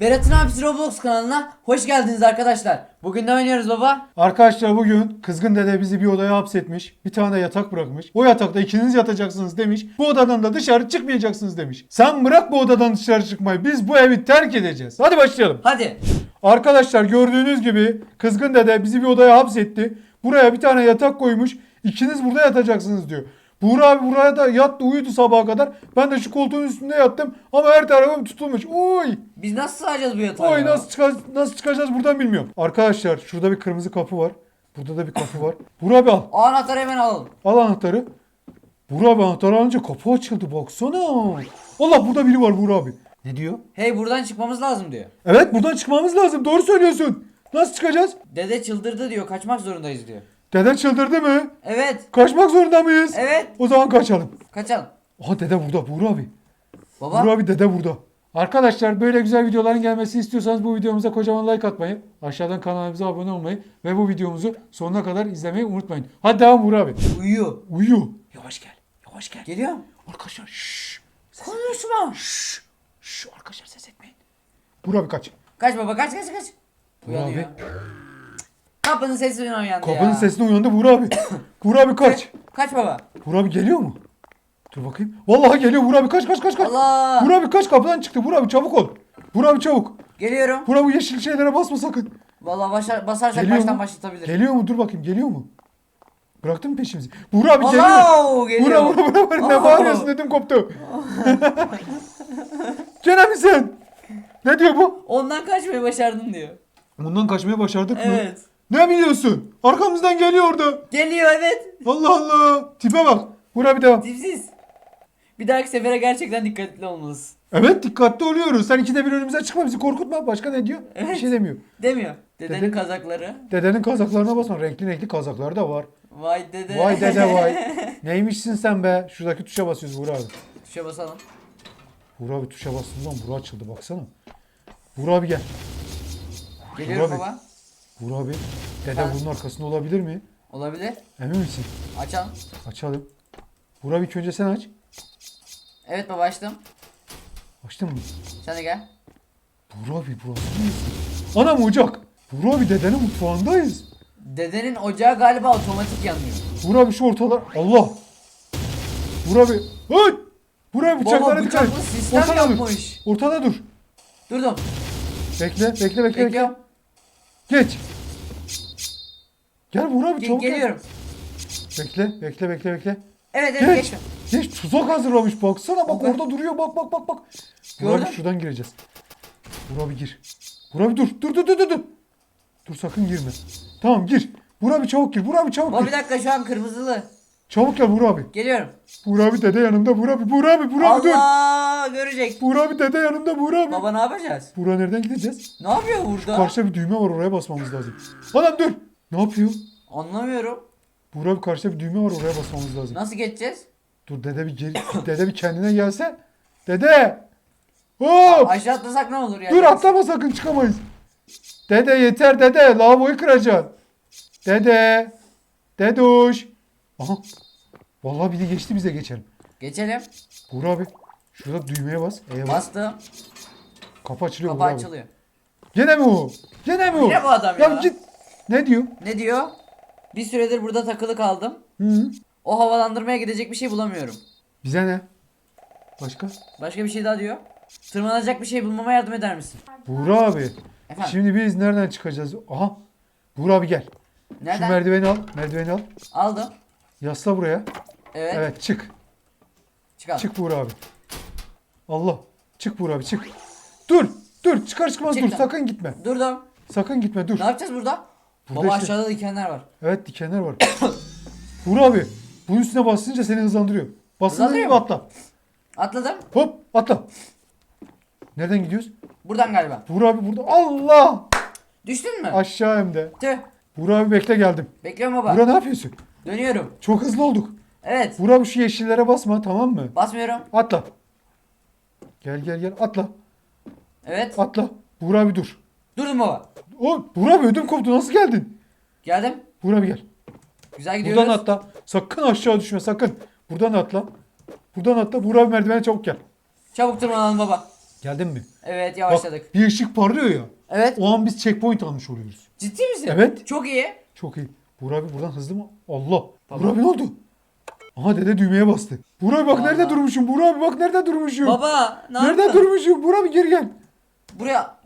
Berat'ın abisi Roblox kanalına hoş geldiniz arkadaşlar. Bugün ne oynuyoruz baba? Arkadaşlar bugün kızgın dede bizi bir odaya hapsetmiş. Bir tane yatak bırakmış. O yatakta ikiniz yatacaksınız demiş. Bu odadan da dışarı çıkmayacaksınız demiş. Sen bırak bu odadan dışarı çıkmayı. Biz bu evi terk edeceğiz. Hadi başlayalım. Hadi. Arkadaşlar gördüğünüz gibi kızgın dede bizi bir odaya hapsetti. Buraya bir tane yatak koymuş. İkiniz burada yatacaksınız diyor. Buğra abi buraya da yattı uyudu sabaha kadar. Ben de şu koltuğun üstünde yattım. Ama her tarafım tutulmuş. Oy! Biz nasıl sığacağız bu yatağa? Oy ya? nasıl, çıkar, nasıl çıkacağız buradan bilmiyorum. Arkadaşlar şurada bir kırmızı kapı var. Burada da bir kapı var. Buğra abi al. O anahtarı hemen alalım. Al anahtarı. Buğra abi anahtarı alınca kapı açıldı baksana. Allah burada biri var Buğra abi. Ne diyor? Hey buradan çıkmamız lazım diyor. Evet buradan çıkmamız lazım. Doğru söylüyorsun. Nasıl çıkacağız? Dede çıldırdı diyor. Kaçmak zorundayız diyor. Dede çıldırdı mı? Evet. Kaçmak zorunda mıyız? Evet. O zaman kaçalım. Kaçalım. Aha dede burada Buğra abi. Baba. Buğra abi dede burada. Arkadaşlar böyle güzel videoların gelmesini istiyorsanız bu videomuza kocaman like atmayı, aşağıdan kanalımıza abone olmayı ve bu videomuzu sonuna kadar izlemeyi unutmayın. Hadi devam Buğra abi. Uyuyor. Uyu. Yavaş gel. Yavaş gel. Geliyor. Arkadaşlar şşş. Konuşma. Şşş. Şşş arkadaşlar ses etmeyin. Buğra abi kaç. Kaç baba kaç kaç kaç. Uyanıyor. abi. Kapının sesi uyandı ya. Kapının sesine uyandı Buğra abi. Buğra abi kaç. Kaç baba. Buğra abi geliyor mu? Dur bakayım. Vallahi geliyor Buğra abi kaç kaç kaç kaç. Allah. Buğra abi kaç kapıdan çıktı. Buğra abi çabuk ol. Buğra abi çabuk. Geliyorum. Buğra abi yeşil şeylere basma sakın. Vallahi başar, basarsak Geliyor baştan mu? başlatabilir. Geliyor mu? Dur bakayım geliyor mu? Bıraktın mı peşimizi? Buğra abi geliyor. geliyor. Buğra Buğra Buğra Buğra. ne Allah. bağırıyorsun dedim koptu. Gene mi sen? Ne diyor bu? Ondan kaçmayı başardın diyor. Bundan kaçmaya başardık mı? Evet. Ne biliyorsun? Arkamızdan geliyordu. Geliyor evet. Allah Allah. Tipe bak. Buğra bir devam. Dipsiz. Bir dahaki sefere gerçekten dikkatli olmalısın. Evet dikkatli oluyoruz. Sen ikide bir önümüze çıkma bizi korkutma. Başka ne diyor? Bir Evet. şey demiyor. Demiyor. Dedenin Dede- kazakları. Dedenin kazaklarına basma. Renkli renkli kazaklar da var. Vay dede. Vay dede vay. Neymişsin sen be? Şuradaki tuşa basıyoruz Buğra abi. Tuşa basalım. Buğra abi tuşa bastığın zaman Buğra açıldı baksana. Buğra abi gel. Geliyorum Burak baba. Buğra abi. Dede Ben- bunun arkasında olabilir mi? Olabilir. Emin misin? Açalım. Açalım. Buğra abi ilk önce sen aç. Evet baba açtım. Açtın mı? Sen de gel. Buğra abi burası neresi? Anam ocak. Buğra abi dedenin mutfağındayız. Dedenin ocağı galiba otomatik yanıyor. Buğra abi şu ortalar. Allah. Buğra abi. Hey! Buğra abi bıçaklara dikkat et. bıçaklı sistem Ortada yapmış. dur. Ortada dur. Durdum. Bekle bekle bekle. bekle. Bekliyorum. Geç. Gel Buğra abi çabuk gel. geliyorum. Bekle bekle bekle bekle. Evet evet Geç. geçtim. Geç tuzak hazırlamış baksana bak Bak. orada duruyor bak bak bak bak. Buğra abi Gördüm. şuradan gireceğiz. Buğra abi gir. Buğra abi dur dur dur dur dur. dur. Dur sakın girme. Tamam gir. Buğra abi çabuk gir. Buğra abi çabuk gir. bir dakika şu an kırmızılı. Çabuk gel Buğra abi. Geliyorum. Buğra abi dede yanımda Buğra abi. Buğra abi Buğra abi dur. Allah görecek. Buğra abi dede yanımda Buğra abi. Baba ne yapacağız? Buğra nereden gideceğiz? Ne yapıyor burada? Karşıda bir düğme var oraya basmamız lazım. Adam dur. Ne yapıyor? Anlamıyorum. Buğra abi karşıda bir düğme var oraya basmamız lazım. Nasıl geçeceğiz? Dur dede bir geri, dede bir kendine gelse. Dede. Hop. Aşağı atlasak ne olur ya? Dur atlama sakın çıkamayız. Dede yeter dede. Lavaboyu kıracaksın. Dede. Deduş. Aha. Vallahi biri geçti bize geçelim. Geçelim. Buğra abi. Şurada düğmeye bas. E'ye bas. Bastım. Kapı açılıyor Kapı Buğra abi. açılıyor. Gene mi o? Gene mi o? Yine bu adam Ya ya. git. Ne diyor? Ne diyor? Bir süredir burada takılı kaldım. Hı. O havalandırmaya gidecek bir şey bulamıyorum. Bize ne? Başka? Başka bir şey daha diyor. Tırmanacak bir şey bulmama yardım eder misin? Buğra abi. Efendim. Şimdi biz nereden çıkacağız? Aha. Buğra abi gel. Şu Nereden? merdiveni al. Merdiveni al. Aldım. Yasla buraya. Evet. Evet çık. Çıkalım. Çık Buğra abi. Allah. Çık Buğra abi çık. Dur. Dur çıkar çıkmaz dur. Çıktım. Sakın gitme. Durdum. Sakın gitme dur. Ne yapacağız burada? Burada Baba işte- aşağıda dikenler var. Evet dikenler var. Buğra abi. Bunun üstüne basınca seni hızlandırıyor. Basınca Hızlandırıyor gibi mu? atla. Atladım. Hop atla. Nereden gidiyoruz? Buradan galiba. Buğra abi burada. Allah. Düştün mü? Aşağı hem de. Tüh. Buğra abi bekle geldim. Bekliyorum baba. Buğra ne yapıyorsun? Dönüyorum. Çok hızlı olduk. Evet. Buğra abi şu yeşillere basma tamam mı? Basmıyorum. Atla. Gel gel gel atla. Evet. Atla. Buğra abi dur. Durdum baba. O Buğra abi ödüm koptu nasıl geldin? Geldim. Buğra abi gel. Güzel gidiyoruz. Buradan atla. Sakın aşağı düşme sakın. Buradan atla. Buradan atla. Buğra abi merdivene çabuk gel. Çabuk tırmanalım baba. Geldin mi? Evet Bak, yavaşladık. bir ışık parlıyor ya. Evet. O an biz checkpoint almış oluyoruz. Ciddi misin? Evet. Çok iyi. Çok iyi. Burak abi buradan hızlı mı? Allah. Baba. Burak abi ne oldu? Aha dede düğmeye bastı. Burak bak nerede Vallahi. durmuşum? Burak abi bak nerede durmuşum? Baba ne nerede yaptın? durmuşum? Burak abi geri gel. Buraya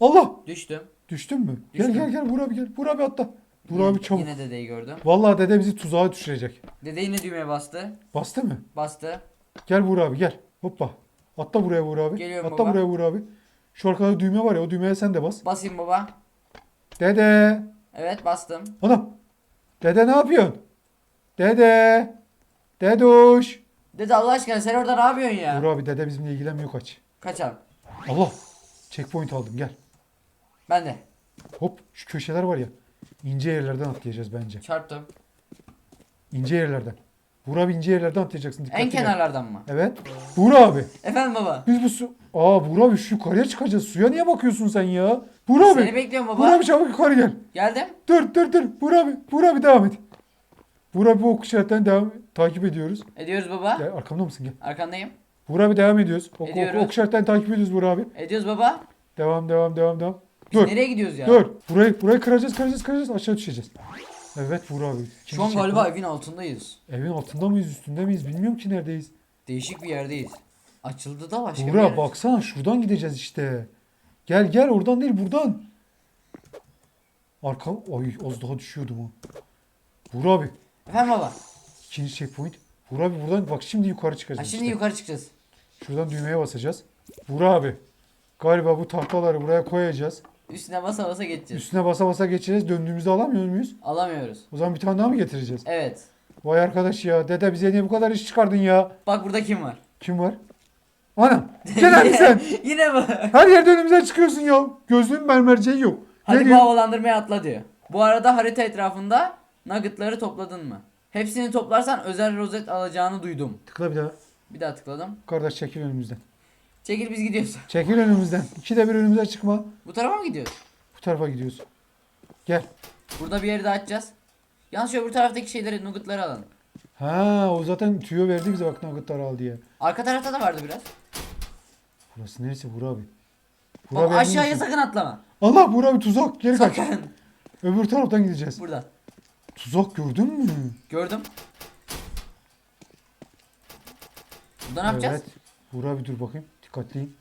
Allah. düştüm. Düştün mü? Düştüm. Gel gel gel Burak abi gel. Burak abi atla. Burak abi çabuk. Yine dedeyi gördüm. Vallahi dede bizi tuzağa düşürecek. Dede yine düğmeye bastı. Bastı mı? Bastı. Gel Burak abi gel. Hoppa. Atla buraya Burak abi. Geliyorum Atla baba. buraya Burak abi. Şu arkada düğme var ya o düğmeye sen de bas. Basayım baba. Dede. Evet bastım. Anam. Dede ne yapıyorsun? Dede. Dedoş. Dede Allah aşkına sen orada ne yapıyorsun ya? Burak abi dede bizimle ilgilenmiyor kaç. Kaçalım. Allah. Checkpoint aldım gel. Ben de. Hop şu köşeler var ya. İnce yerlerden atlayacağız bence. Çarptım. İnce yerlerden. Burak abi ince yerlerden atlayacaksın. Dikkatli En gel. kenarlardan mı? Evet. Burak abi. Efendim baba. Biz bu su... Aa Burak abi şu yukarıya çıkacağız. Suya niye bakıyorsun sen ya? Burak abi. Seni bekliyorum baba. Burak abi çabuk yukarı gel. Geldim. Dur dur dur. Burak abi. Burak abi devam et. Burak abi ok işaretten devam takip ediyoruz. Ediyoruz baba. Gel arkamda mısın gel. Arkandayım. Burak abi devam ediyoruz. Ok, ok, Ediyoruz. ok işaretten takip ediyoruz Burak abi. Ediyoruz baba. Devam devam devam devam. Biz Dur. nereye gidiyoruz ya? Dur. Burayı burayı kıracağız kıracağız kıracağız aşağı düşeceğiz. Evet Burak abi. Şu an galiba evin altındayız. Evin altında mıyız üstünde miyiz bilmiyorum ki neredeyiz. Değişik bir yerdeyiz. Açıldı da başka bir Burak yer. baksana şuradan gideceğiz işte. Gel gel oradan değil buradan. Arka ay az daha düşüyordum ha. Burak abi Efendim baba. ikinci checkpoint. Burak abi buradan bak şimdi yukarı Ha, çıkacağız. şimdi işte. yukarı çıkacağız. Şuradan düğmeye basacağız. Burak abi galiba bu tahtaları buraya koyacağız. Üstüne basa basa geçeceğiz. Üstüne basa basa geçeceğiz. Döndüğümüzde alamıyor muyuz? Alamıyoruz. O zaman bir tane daha mı getireceğiz? Evet. Vay arkadaş ya. Dede bize niye bu kadar iş çıkardın ya? Bak burada kim var? Kim var? Anam. Gel sen. Yine mi? Her yerde önümüze çıkıyorsun ya. Gözlüğün mermerceği yok. Hadi ne bu havalandırmaya atla diyor. Bu arada harita etrafında nuggetları topladın mı? Hepsini toplarsan özel rozet alacağını duydum. Tıkla bir daha. Bir daha tıkladım. Kardeş çekil önümüzden. Çekil biz gidiyoruz. Çekil önümüzden. İkide bir önümüze çıkma. Bu tarafa mı gidiyoruz? Bu tarafa gidiyoruz. Gel. Burada bir yeri daha açacağız. Yalnız şu öbür taraftaki şeyleri, nuggetları alalım. Ha o zaten tüyo verdi bize bak nuggetları al diye. Arka tarafta da vardı biraz. Burası neresi Burak abi? Baba abi emin aşağıya misin? sakın atlama. Allah Burak abi tuzak. Geri kaç. Sakın. Öbür taraftan gideceğiz. Buradan. Tuzak gördün mü? Gördüm. Burada ne yapacağız? Evet. Burak abi dur bakayım. Dikkatliyin.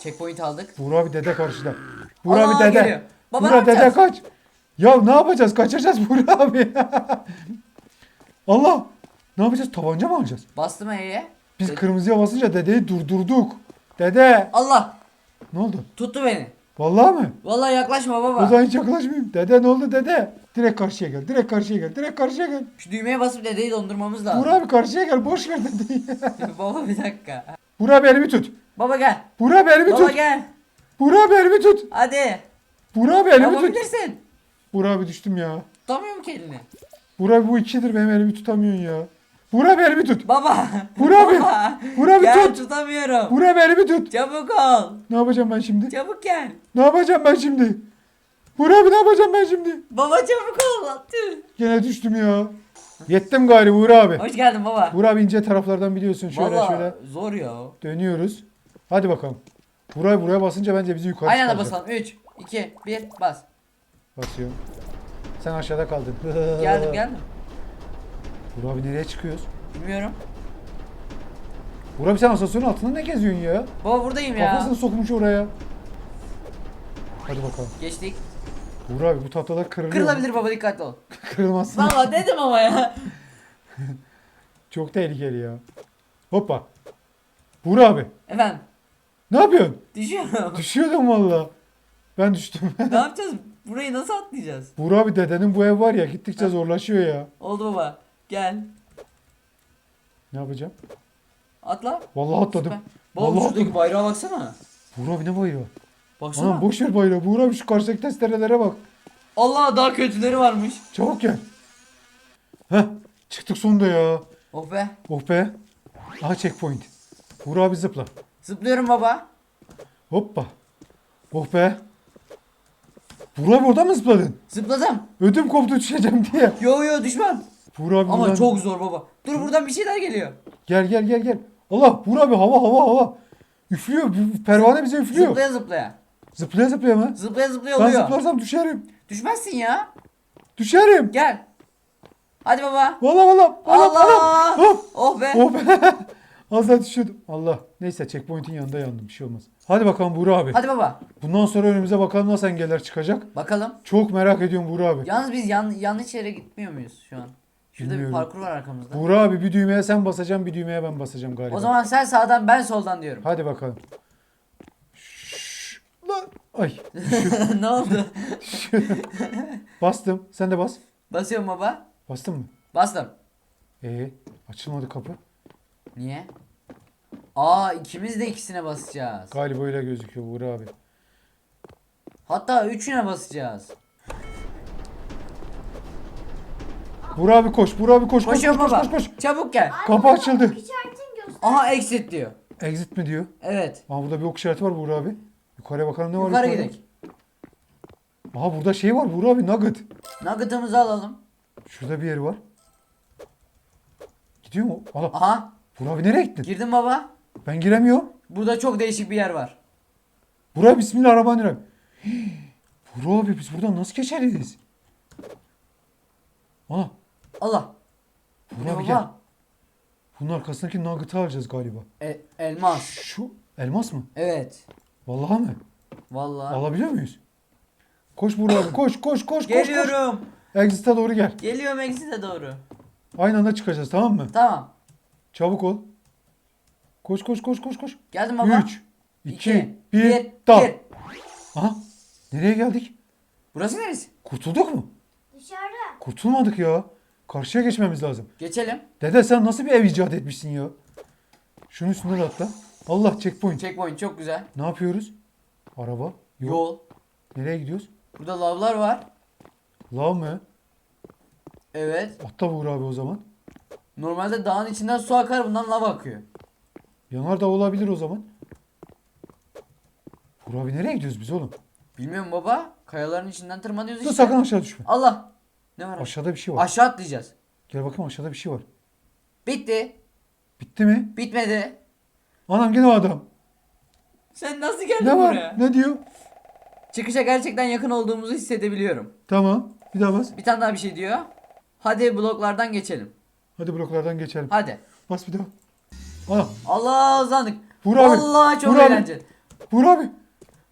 Checkpoint aldık. Burak abi dede karşıda. Allah abi dede. geliyor. Baba ne dede yapacağız? kaç. Ya ne yapacağız? Kaçacağız Burak abi. Allah. Ne yapacağız? Tabanca mı alacağız? Bastım E'ye. Biz Dede- kırmızıya basınca dedeyi durdurduk. Dede. Allah. Ne oldu? Tuttu beni. Vallahi mi? Vallahi yaklaşma O baba. zaman hiç yaklaşmayayım. Dede ne oldu dede? Direkt karşıya gel. Direkt karşıya gel. Direkt karşıya gel. Şu düğmeye basıp dedeyi dondurmamız lazım. Burak abi karşıya gel. Boş ver dedeyi. baba bir dakika. Burak abi elimi tut. Baba gel. Burak abi elimi Baba tut. gel. Burak abi elimi tut. Hadi. Burak abi elimi tut. Yapabilirsin. Burak abi düştüm ya. Tutamıyorum ki elini. Burak abi bu ikidir benim elimi tutamıyorsun ya. Burak abi elimi tut. Baba. Baba. Burak abi Gel tut. tutamıyorum. Burak abi elimi tut. Çabuk ol. Ne yapacağım ben şimdi? Çabuk gel. Ne yapacağım ben şimdi? Burak abi ne yapacağım ben şimdi? Baba çabuk ol. Tüh. Gene düştüm ya. Yettim gari Burak abi. Hoş geldin baba. Burak abi ince taraflardan biliyorsun şöyle Vallahi şöyle. zor ya. Dönüyoruz. Hadi bakalım. Buraya buraya basınca bence bizi yukarı Aynı anda çıkaracak. basalım. 3, 2, 1 bas. Basıyorum. Sen aşağıda kaldın. Geldim geldim. Burak abi nereye çıkıyoruz? Bilmiyorum. Burak abi sen asansörün altında ne geziyorsun ya? Baba buradayım ya. Kafasını sokmuş oraya. Hadi bakalım. Geçtik. Burak abi bu tahtalar kırılıyor. Kırılabilir baba dikkatli ol. Kırılmazsın. Valla dedim ama ya. Çok tehlikeli ya. Hoppa. Burak abi. Efendim. Ne yapıyorsun? Düşüyorum. Düşüyordum valla. Ben düştüm. ne yapacağız? Burayı nasıl atlayacağız? Burak abi dedenin bu ev var ya gittikçe zorlaşıyor ya. Oldu baba. Gel. Ne yapacağım? Atla. Vallahi atladım. Süper. Baba Vallahi şuradaki atladım. bayrağa baksana. Burak abi ne bayrağı? Baksana. Anam boş ver bayrağı. Abi şu karşıdaki testerelere bak. Allah daha kötüleri varmış. Çabuk gel. Heh çıktık sonunda ya. Oh be. Oh be. Aha checkpoint. Burak abi zıpla. Zıplıyorum baba. Hoppa. Oh be. Burak abi orada mı zıpladın? Zıpladım. Ödüm koptu düşeceğim diye. Yo yo düşmem. Burak abi Ama buradan- çok zor baba. Dur buradan bir şeyler geliyor. Gel gel gel gel. Allah Burak abi hava hava hava. Üflüyor. Pervane bize üflüyor. Zıplaya zıplaya. Zıplaya zıplaya mı? Zıplaya zıplaya Ben oluyor. zıplarsam düşerim. Düşmezsin ya. Düşerim. Gel. Hadi baba. Valla valla. Allah. valla. Hop. Oh be. Hop. Az daha düşüyordum. Allah. Neyse checkpoint'in yanında yandım. Bir şey olmaz. Hadi bakalım Buğra abi. Hadi baba. Bundan sonra önümüze bakalım nasıl engeller çıkacak. Bakalım. Çok merak ediyorum Buğra abi. Yalnız biz yan, yanlış yere gitmiyor muyuz şu an? Şurada Bilmiyorum. bir parkur var arkamızda. Buğra abi bir düğmeye sen basacaksın bir düğmeye ben basacağım galiba. O zaman sen sağdan ben soldan diyorum. Hadi bakalım. Lan. Ay. ne oldu? Bastım. Sen de bas. Basıyorum baba. Bastın mı? Bastım. Ee, açılmadı kapı. Niye? Aa ikimiz de ikisine basacağız. Galiba öyle gözüküyor Buğra abi. Hatta üçüne basacağız. Buğra abi koş. Buğra abi koş. Koş koş Koşuyorum koş baba. koş. koş. Çabuk gel. Kapı açıldı. Göster. Aha exit diyor. Exit mi diyor? Evet. Aa burada bir ok işareti var Buğra abi. Yukarıya bakalım ne var Yukarı yukarıda? gidelim. Aha burada şey var Buğra abi nugget. Nugget'ımızı alalım. Şurada bir yer var. Gidiyor mu? Allah. Aha. Buğra abi nereye gittin? Girdim baba. Ben giremiyorum. Burada çok değişik bir yer var. Buğra abi bismillahirrahmanirrahim. Hii. Buğra abi biz buradan nasıl geçeriz? Ana. Allah. Buğra abi gel. baba? Bunun arkasındaki nugget'ı alacağız galiba. E, elmas. Şu elmas mı? Evet. Vallahi mi? Vallahi. Alabiliyor muyuz? Koş Buğra abi koş koş koş koş. koş. Geliyorum. Exit'e doğru gel. Geliyorum exit'e doğru. Aynı anda çıkacağız tamam mı? Tamam. Çabuk ol. Koş koş koş koş koş. Geldim baba. 3 İki, 2 bir, 1 dal. bir. Aha. Nereye geldik? Burası neresi? Kurtulduk mu? Dışarıda. Kurtulmadık ya. Karşıya geçmemiz lazım. Geçelim. Dede sen nasıl bir ev icat etmişsin ya? Şunun üstünden atla. Allah checkpoint. Checkpoint çok güzel. Ne yapıyoruz? Araba. Yol. Yol. Nereye gidiyoruz? Burada lavlar var. Lav mı? Evet. Atla Buğra abi o zaman. Normalde dağın içinden su akar bundan lava akıyor. Yanardağ olabilir o zaman. Buğra abi nereye gidiyoruz biz oğlum? Bilmiyorum baba. Kayaların içinden tırmanıyoruz Dur işte. sakın aşağı düşme. Allah. Ne var? Aşağıda bir şey var. Aşağı atlayacağız. Gel bakayım aşağıda bir şey var. Bitti. Bitti mi? Bitmedi. Anam gene o adam. Sen nasıl geldin Ne var? buraya? Ne diyor? Çıkışa gerçekten yakın olduğumuzu hissedebiliyorum. Tamam. Bir daha bas. Bir tane daha bir şey diyor. Hadi bloklardan geçelim. Hadi bloklardan geçelim. Hadi. Bas bir daha. Ana. Allah uzandık. Vur abi. Vallahi çok Vur abi. eğlenceli. Buğra abi.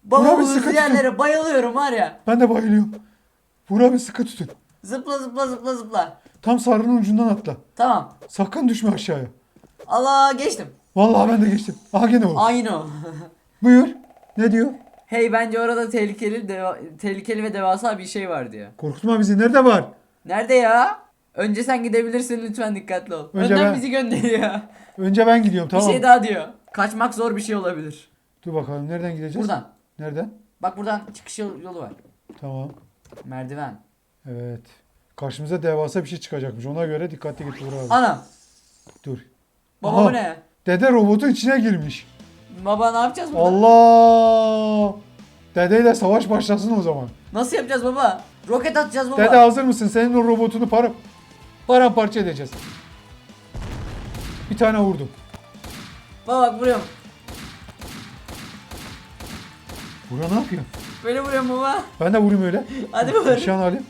Baba Vur abi, bu sıkı hızlı tutun. yerlere bayılıyorum var ya. Ben de bayılıyorum. Buğra abi sıkı tutun. Zıpla zıpla zıpla zıpla. Tam sarının ucundan atla. Tamam. Sakın düşme aşağıya. Allah geçtim. Vallahi ben de geçtim. Aha gene o. Aynı o. Buyur. Ne diyor? hey bence orada tehlikeli deva- tehlikeli ve devasa bir şey var diyor. Korkutma bizi. Nerede var? Nerede ya? Önce sen gidebilirsin lütfen dikkatli ol. Önce Önden ben- bizi gönderiyor. Önce ben gidiyorum tamam. Bir şey daha diyor. Kaçmak zor bir şey olabilir. Dur bakalım nereden gideceğiz? Buradan. Nereden? Bak buradan çıkış yol- yolu var. Tamam. Merdiven. Evet. Karşımıza devasa bir şey çıkacakmış. Ona göre dikkatli git Buğra abi. Anam. Dur. Baba Aha. bu ne? Dede robotun içine girmiş. Baba ne yapacağız burada? Allah! Dedeyle savaş başlasın o zaman. Nasıl yapacağız baba? Roket atacağız baba. Dede hazır mısın? Senin o robotunu para paramparça edeceğiz. Bir tane vurdum. Baba bak vuruyorum. Bura ne yapıyor? Böyle vuruyorum baba. Ben de vurayım öyle. Hadi vur. Nişan alayım.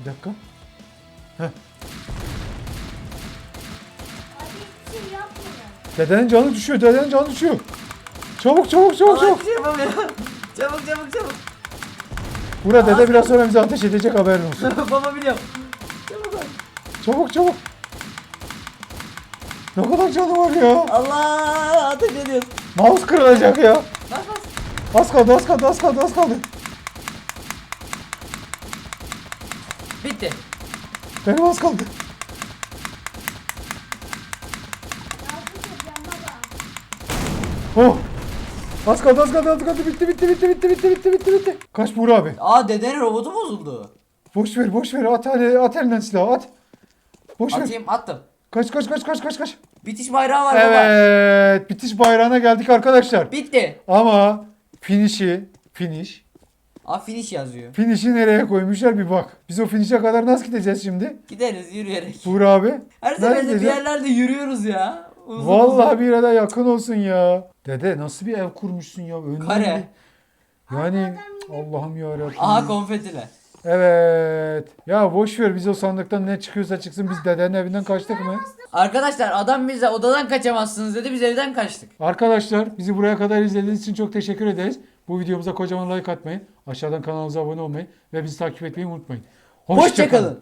Bir dakika. Hadi hiçbir şey yapmıyor. Dedenin canı düşüyor. Dedenin canı düşüyor. Çabuk çabuk çabuk Baba çabuk. bir şey yapamıyor. çabuk çabuk çabuk. Bura dede biraz sonra bize ateş edecek haberin olsun. baba biliyorum. Çabuk ol. Çabuk çabuk. Ne kadar canı var ya. Allah ateş ediyoruz. Mouse kırılacak ya. Bas bas. Az kaldı az kaldı az kaldı az kaldı. Bitti. Benim az kaldı. Oh. Az kaldı az kaldı az kaldı bitti bitti bitti bitti bitti bitti bitti bitti. Kaç Buğra abi. Aa dedenin robotu bozuldu. Boş ver boş ver at hadi at elinden silahı at. Boş ver. Atayım attım. Kaç kaç kaç kaç kaç kaç. Bitiş bayrağı var baba. Evet bitiş bayrağına geldik arkadaşlar. Bitti. Ama finişi finish. Aa finish yazıyor. Finişi nereye koymuşlar bir bak. Biz o finişe kadar nasıl gideceğiz şimdi? Gideriz yürüyerek. Buğra abi. Her Nerede seferinde bir gideceğiz? yerlerde yürüyoruz ya. Uzun Vallahi uzun. bir yere yakın olsun ya. Dede nasıl bir ev kurmuşsun ya? Önden Kare. Yani Allah'ım ya Aha konfetiler. Evet. Ya boş ver biz o sandıktan ne çıkıyorsa çıksın biz dedenin evinden kaçtık mı? Arkadaşlar adam bize odadan kaçamazsınız dedi biz evden kaçtık. Arkadaşlar bizi buraya kadar izlediğiniz için çok teşekkür ederiz. Bu videomuza kocaman like atmayı, aşağıdan kanalımıza abone olmayı ve bizi takip etmeyi unutmayın. Hoşçakalın.